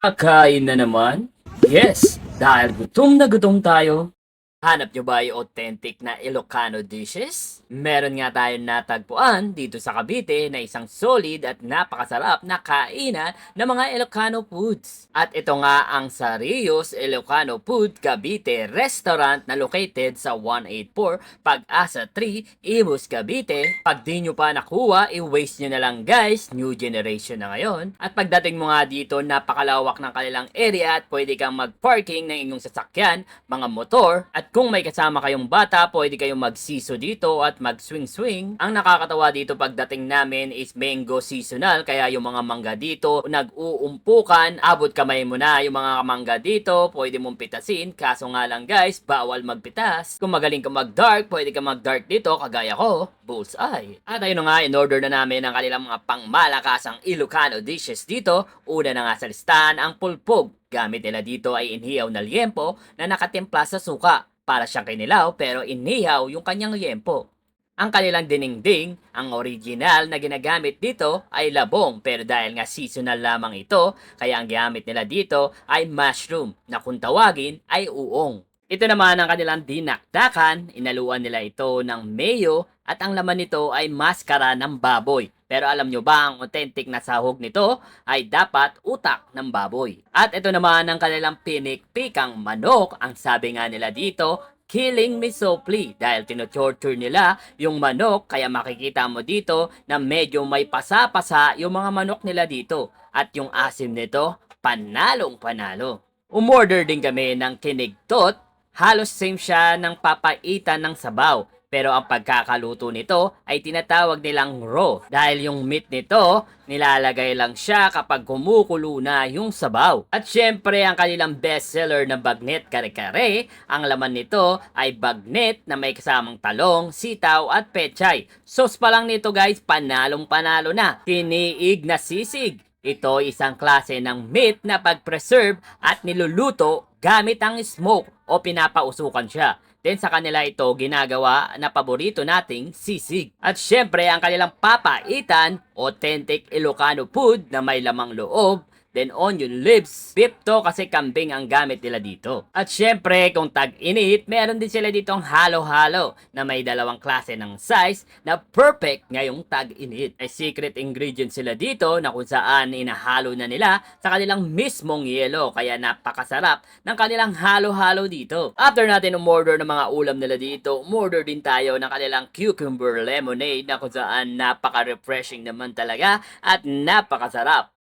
Kakain na naman? Yes, dahil gutom na gutom tayo. Hanap nyo ba yung authentic na Ilocano dishes? Meron nga tayong natagpuan dito sa Cavite na isang solid at napakasarap na kainan ng mga Ilocano foods. At ito nga ang Sarios Ilocano Food Cavite Restaurant na located sa 184 Pag-asa 3, Imus, Cavite. Pag di nyo pa nakuha, i-waste nyo na lang guys, new generation na ngayon. At pagdating mo nga dito, napakalawak ng kanilang area at pwede kang mag-parking ng inyong sasakyan, mga motor, at kung may kasama kayong bata, pwede kayong magsiso dito at mag-swing-swing. Ang nakakatawa dito pagdating namin is mango seasonal, kaya yung mga mangga dito nag-uumpukan, abot kamay mo na yung mga mangga dito, pwede mong pitasin, kaso nga lang guys, bawal magpitas. Kung magaling ka mag-dark, pwede ka mag-dark dito, kagaya ko, bullseye. At ayun na nga, in-order na namin ang kanilang mga pangmalakasang Ilocano dishes dito. Una na nga sa listahan ang pulpog. Gamit nila dito ay inihaw na liempo na nakatimpla sa suka. Para siyang kinilaw pero inihaw yung kanyang liempo. Ang kanilang diningding, ang original na ginagamit dito ay labong pero dahil nga seasonal lamang ito, kaya ang gamit nila dito ay mushroom na kung tawagin ay uong. Ito naman ang kanilang dinakdakan, inaluan nila ito ng mayo at ang laman nito ay maskara ng baboy. Pero alam nyo ba ang authentic na sahog nito ay dapat utak ng baboy. At ito naman ang kanilang pinik-pikang manok. Ang sabi nga nila dito, killing me softly dahil tinotorture nila yung manok kaya makikita mo dito na medyo may pasa-pasa yung mga manok nila dito at yung asim nito panalong panalo. Umorder din kami ng kinigtot, halos same siya ng papaitan ng sabaw. Pero ang pagkakaluto nito ay tinatawag nilang raw dahil yung meat nito nilalagay lang siya kapag kumukulo na yung sabaw. At syempre ang kanilang bestseller na bagnet kare-kare, ang laman nito ay bagnet na may kasamang talong, sitaw at pechay. Sauce pa lang nito guys, panalong panalo na. Tiniig na sisig. Ito ay isang klase ng meat na pag-preserve at niluluto gamit ang smoke o pinapausukan siya. Then sa kanila ito ginagawa na paborito nating sisig. At syempre ang kanilang papaitan, authentic Ilocano food na may lamang loob, then onion leaves. Beef to kasi kambing ang gamit nila dito. At syempre kung tag-init, meron din sila ditong halo-halo na may dalawang klase ng size na perfect ngayong tag-init. May secret ingredient sila dito na kung saan inahalo na nila sa kanilang mismong yelo kaya napakasarap ng kanilang halo-halo dito. After natin umorder ng mga ulam nila dito, umorder din tayo ng kanilang cucumber lemonade na kung saan napaka-refreshing naman talaga at napakasarap.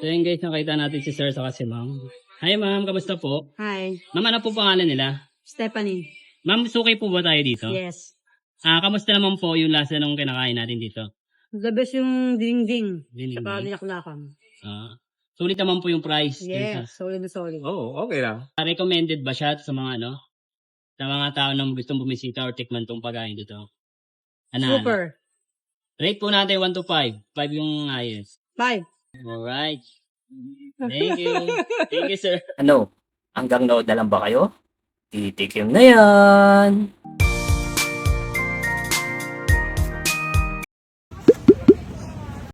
So yun guys, nakita natin si sir sa si ma'am. Hi ma'am, kamusta po? Hi, Ma'am, ano po pangalan nila? Stephanie. Ma'am, sukay po ba tayo dito? Yes. Ah, kamusta naman po yung lasa nung kinakain natin dito? The best yung ding-ding. Ding-ding. Saka dinaklakan. Ah, sulit naman po yung price. Yes, solid na solid. Oo, oh, okay lang. Ah, recommended ba siya sa mga ano? Sa mga tao na gustong bumisita or tikman tong pagkain dito? Ano, Super. Ano? Rate po natin 1 to 5. 5 yung highest. Five. Alright. Thank you. Thank you, sir. Ano? Hanggang nood na lang ba kayo? Titikim na yan!